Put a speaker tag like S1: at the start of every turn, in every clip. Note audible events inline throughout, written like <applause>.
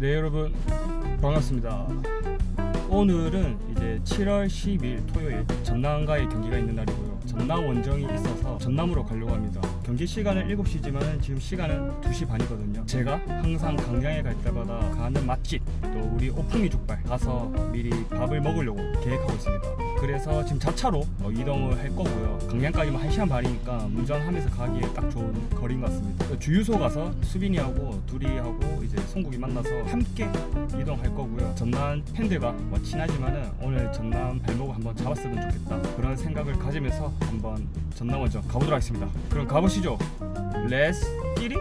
S1: 네 여러분 반갑습니다. 오늘은 이제 7월 10일 토요일 전남과의 경기가 있는 날이고요. 전남 원정이 있어서 전남으로 가려고 합니다. 경기 시간은 7시지만 지금 시간은 2시 반이거든요. 제가 항상 강양에 갈 때마다 가는 맛집 또 우리 오풍이 족발 가서 미리 밥을 먹으려고 계획하고 있습니다. 그래서 지금 자차로 어, 이동을 할 거고요. 강양까지만 1시간 반이니까 운전하면서 가기에 딱 좋은 거리인 것 같습니다. 그 주유소 가서 수빈이하고 둘이하고 이제 송국이 만나서 함께 이동할 거고요. 전남 팬들과 뭐 친하지만은 오늘 전남 발목을 한번 잡았으면 좋겠다. 그런 생각을 가지면서 한번 전남 원정 가보도록 하겠습니다. 그럼 가보시죠. 렛츠 끼리.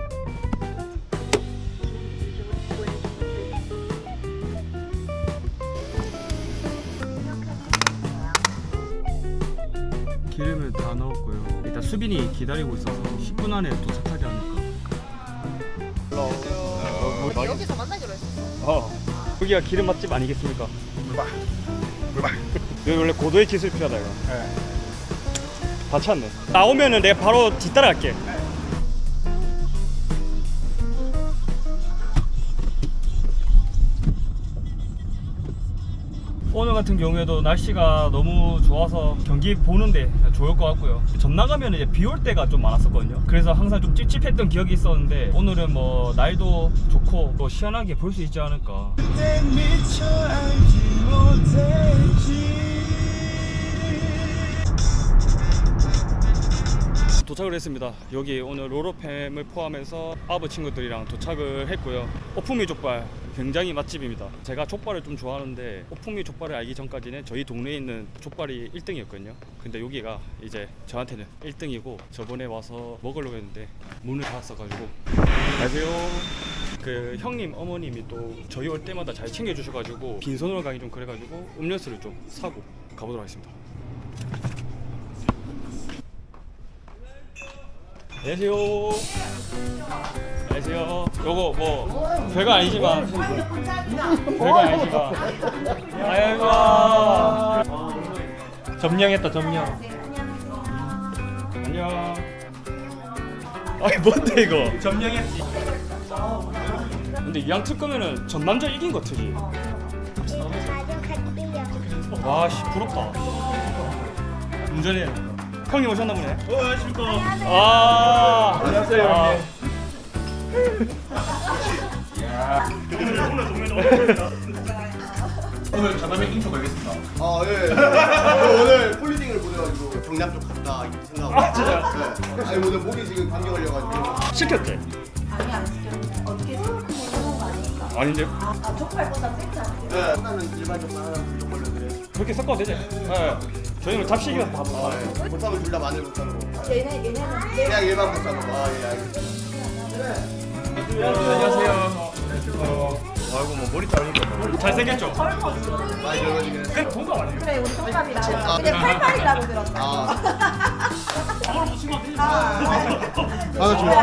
S1: 기름을 다 넣었고요. 일단 수빈이 기다리고 있어서 10분 안에 도착하지 않을까. 어,
S2: 여기서 만나기로 했었어.
S1: 어, 여기가 기름 맛집 아니겠습니까? 물박, 물박. <laughs> 여기 원래 고도의 기술 필요하다 이거. 다 찼네. 나오면은 내가 바로 뒤따라갈게. 오늘 같은 경우에도 날씨가 너무 좋아서 경기 보는데 좋을 것 같고요. 전 나가면 이제 비 올 때가 좀 많았었거든요. 그래서 항상 좀 찝찝했던 기억이 있었는데 오늘은 뭐 날도 좋고 또 시원하게 볼 수 있지 않을까. 도착을 했습니다. 여기 오늘 로로팸을 포함해서 아부 친구들이랑 도착을 했고요. 오풍미 족발 굉장히 맛집입니다. 제가 족발을 좀 좋아하는데 오풍미 족발을 알기 전까지는 저희 동네에 있는 족발이 1등이었거든요. 근데 여기가 이제 저한테는 1등이고 저번에 와서 먹으려고 했는데 문을 닫았어가지고 안녕하세요. 그 형님 어머님이 또 저희 올 때마다 잘 챙겨주셔가지고 빈손으로 가기 좀 그래가지고 음료수를 좀 사고 가보도록 하겠습니다. 안녕하세요. 안녕하세요. 요거 뭐 별거 아니지만 별거 아니지만 아이고 점령했다 점령. 안녕. 아니 뭔데 이거? 점령했지. 근데 이왕 틀 거면은 전 남자 이긴 거 트지. 와씨 부럽다. 운전해. 형님 오셨나 보네. 어, 안녕하십니까. 아, 안녕하세요, 형님.
S3: 오늘 전남의 인초 걸겠습니다.
S4: 아 예. 저 오늘 폴리딩을 보내가지고 경남 쪽 갔다 이렇게 생각하고.
S1: 아, 진짜요?
S4: 네. 아니 오늘 목이 지금 감기 걸려가지고.
S1: 시켰지?
S2: 아니 안 시켰는데 어떻게 생각하면 그런 거 아니니까.
S1: 아닌데
S2: 아 족발보다 세지 않게.
S4: 네. 하나는 일반 쪽 하나는 불족 걸려드려요.
S1: 그렇게 섞어도 되지? 네. 저희는 잡식이라서
S4: 다아
S1: 먹어요.
S4: 예. 보쌈은 둘다 마늘 보쌈으로.
S2: 얘네 얘네는
S4: 그냥 일반 보쌈으로. 아 예. 알겠습니다.
S1: 안녕하세요. 아이고 뭐 머리 자르니까 잘생겼죠?
S4: 많이 젊어지긴 했어.
S1: 그 동갑 아니에요?
S2: 그래 우리 동갑이라.
S4: 아,
S2: 근데
S4: 그래.
S2: 88이라고 들었다.
S4: 아.
S2: 아,
S4: 아 좋아.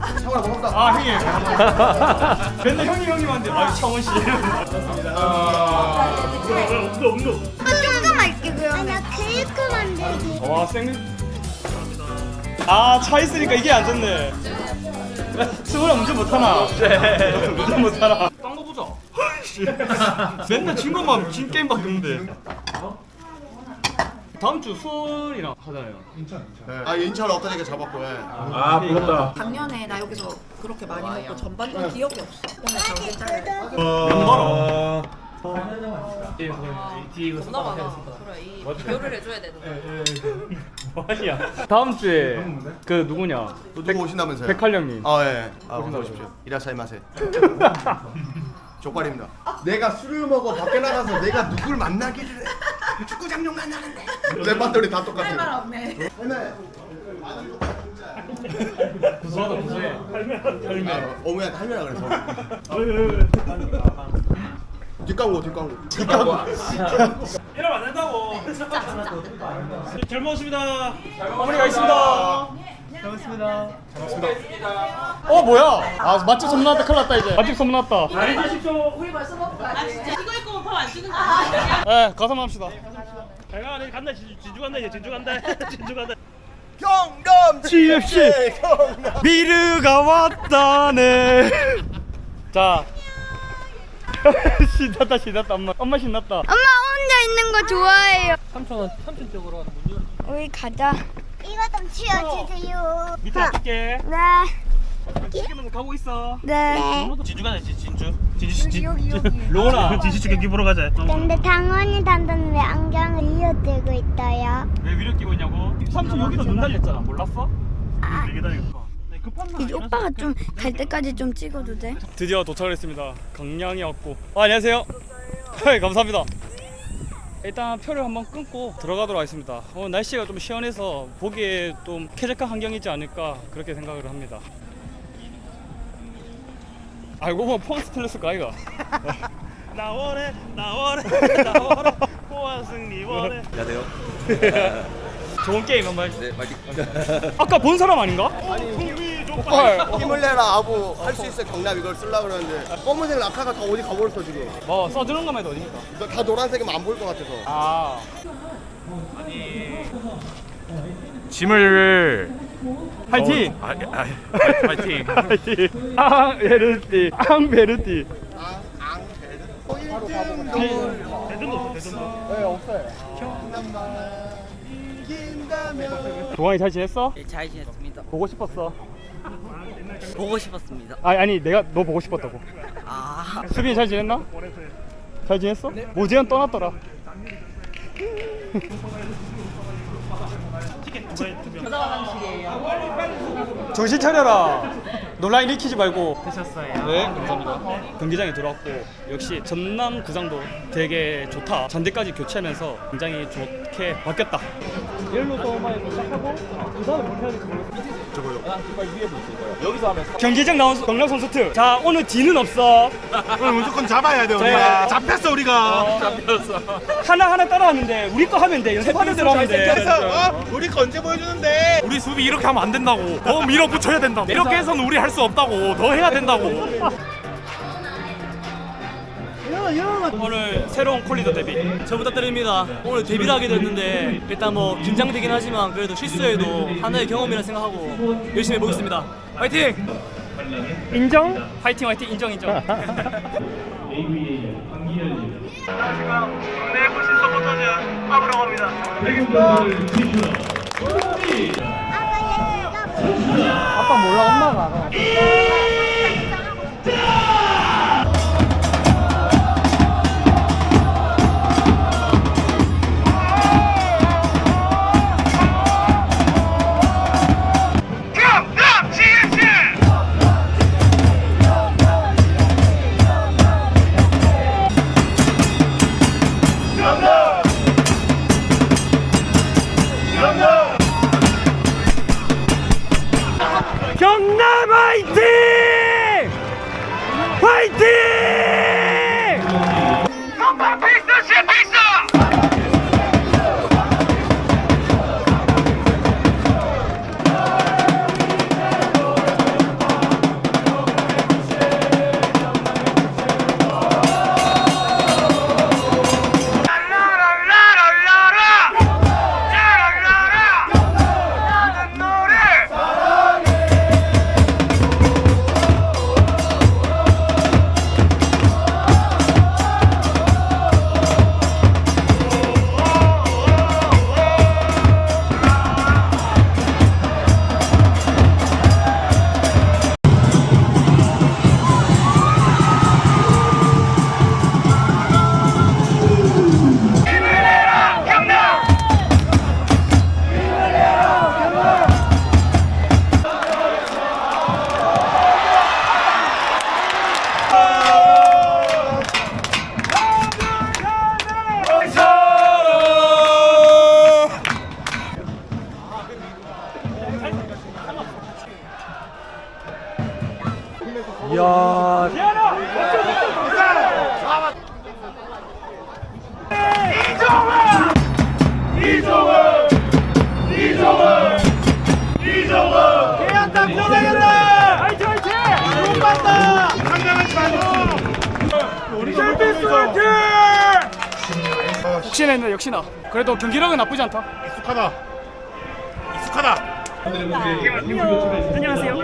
S2: 아,
S4: 차원아 고맙다.
S1: 아 형님. <laughs> 맨날 형님 형님한테 아 창원 씨. 음도 음도.
S5: 조금 할게 그러면 아니야 케이크 만들기
S1: 와 생일. 아차 있으니까 이게 안 좋네. 수호랑 운전 못하나? 네. 운전 못하나? 딴거 보자. <laughs> 맨날 진 것만 진 게임밖에 없는데. 다음 주 수원이랑 하잖아요.
S4: 아 인천 엊그저께 잡았고. 예.
S3: 아 부럽다.
S2: 작년에 나 여기서 그렇게 많이 먹고 전반전 기억이 없어. 오늘 정신 차려.
S1: 명바라.
S2: 전화 많아. 그래 이 비교를 해줘야 되는. <laughs>
S1: 뭐하냐? 다음 주에 그 누구냐?
S4: 또 누구 오신다면서요?
S1: 백할령님.
S4: 아 예. 아. 어서 오십시오. 이라사이 마세. <laughs> 족발입니다. 내가 술을 먹어 밖에 나가서 내가 누굴 만나기를 해. 축구장용 만나는데. 랩반들이 다 똑같아요.
S2: 없네.
S4: 헬멧.
S1: 구수하다 구수해.
S4: 아, 어머니한테 할매라 그래서. 뒷광고 뒷광고. 뒷광고.
S1: 이러면 안 된다고. 잘 먹었습니다. 어머니가 있습니다. 잘 먹었습니다. 잘 먹었습니다. 어 뭐야? 아 맛집 소문났다. 큰일 났다 이제. 맛집 소문났다.
S2: 우리 벌써 먹고 가지.
S6: 이거 입고 밥안 주는 거 아니야?
S1: 네 가서 합시다.
S6: 내가 내 간다 진주, 진주 간다 이제 진주 간다 <laughs> 진주 간다
S4: 경남
S1: CFC.
S4: 경남.
S1: 미르가 왔다네. 자. <laughs> 신났다 신났다 엄마 엄마 신났다.
S5: 엄마 혼자 있는 거 좋아해요.
S6: 삼촌은 삼촌 쪽으로 하는 문 열어.
S5: 우리 가자. 이거 좀 치워주세요.
S1: 밑에 놔둘게.
S5: 네.
S1: 지금 가고 있어.
S5: 네.
S6: 진주 가자 진- 진주. 진주 진
S5: 여기 여기.
S1: 로나.
S6: 진주 경기 보러 가자.
S5: 근데 당원이 단단 왜 안경을 이어들고 있어요?
S1: 왜 위로 끼고 있냐고? 삼촌 여기도 눈 달렸잖아. 몰랐어?
S6: 되게 다니까. 급한 거
S5: 이제 오빠가 좀 갈 때까지 좀 찍어도 돼?
S1: 드디어 도착을 했습니다. 강량이 왔고. 아, 안녕하세요. 네, 감사합니다. 일단 표를 한번 끊고 들어가도록 하겠습니다. 오늘 날씨가 좀 시원해서 보기에 좀 쾌적한 환경이지 않을까 그렇게 생각을 합니다. 알고 보면 틀렸을 거 아이가?
S6: 나 원해 나 원해 나 원해 호환 승리 원해. <laughs>
S1: 좋은 게임 한번 네, 아까 본 사람 아닌가? 어,
S4: 힘을 내라 아부. 할 수 있어. 경납 이걸 쓰려고 그러는데. 검은색 라카가 다 어디 가버렸어 지금.
S1: 뭐 써주는 것만 해도 어딥니까?
S4: 다 노란색이면 안 보일 것 같아서.
S1: 아.
S3: 짐을
S1: 파이팅! <laughs>
S3: 아, 아, 파이팅.
S1: 파이팅! 앙 베르티 앙베르티
S6: 대전도 대전도.
S4: 네 없어요.
S1: 동환이 잘 지냈어?
S7: 네, 잘 지냈습니다.
S1: 보고 싶었어
S7: 보고 싶었습니다.
S1: 아니 아니 내가 너 보고 싶었다고.
S7: 아,
S1: 수빈이 잘 지냈나? 잘 지냈어? 모지현 떠났더라. <laughs> 정신 차려라 논란 일으키지 말고
S7: 되셨어요.
S1: 네 감사합니다 경기장에 들어왔고 역시 전남 구장도 되게 좋다 잔디까지 교체하면서 굉장히 좋게 바뀌었다 도착하고 그 다음에 뭘 해야 될지 모르겠어 경기장 나온 경남 선수 특. 자 오늘 뒤는 없어. <laughs>
S3: 오늘 무조건 잡아야 돼
S1: 우리가.
S3: 잡혔어 우리가. <laughs>
S1: 하나 하나 따라하는데 우리 거 하면 돼. 연습하는 대로 하면 돼.
S3: 어? 우리 거 언제 보여주는데? 우리 수비 이렇게 하면 안 된다고. 더 밀어붙여야 된다고. 이렇게 해서는 우리 할수 없다고. 더 해야 된다고.
S1: 오늘 새로운 콜리더 데뷔.
S7: 잘 부탁드립니다. 오늘 데뷔를 하게 됐는데 일단 뭐 긴장되긴 하지만 그래도 실수해도 하나의 경험이라 생각하고 열심히 해보겠습니다. 파이팅!
S1: 인정? 화이팅 화이팅 인정 인정. 아빠 몰라 엄마가 알아. 화이팅 화이팅! 혹시나 했는데 역시나 그래도 경기력은 나쁘지 않다
S3: 익숙하다. 익숙하다.
S1: 안녕하세요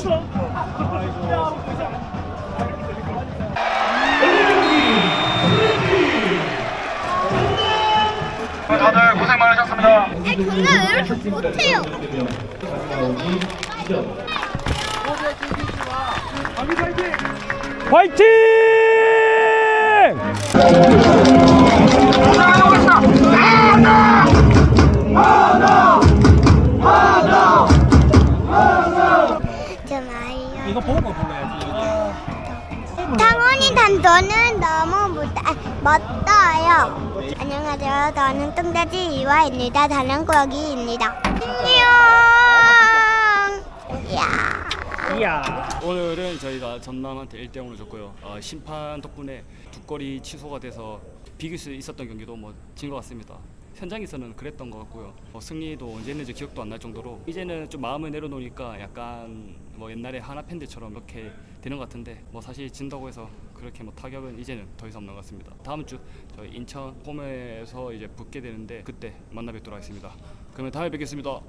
S4: 자책 올라간다.
S5: 아, 근데 왜 이렇게 못해요?
S1: 화이팅!
S5: 안녕하세요. 저는 뚱다지 이화입니다. 다른 꾸러기입니다. 이야. 이야.
S1: 이야. 오늘은 저희가 전남한테 1대 0으로 졌고요. 어, 심판 덕분에 두 골이 취소가 돼서 비길 수 있었던 경기도 뭐진 것 같습니다. 현장에서는 그랬던 것 같고요. 뭐 승리도 언제 했는지 기억도 안 날 정도로 이제는 좀 마음을 내려놓으니까 약간 뭐 옛날에 하나 팬들처럼 이렇게 되는 것 같은데 뭐 사실 진다고 해서 그렇게 뭐 타격은 이제는 더 이상 없는 것 같습니다. 다음 주 저희 인천 홈에서 이제 붙게 되는데 그때 만나 뵙도록 하겠습니다. 그러면 다음에 뵙겠습니다.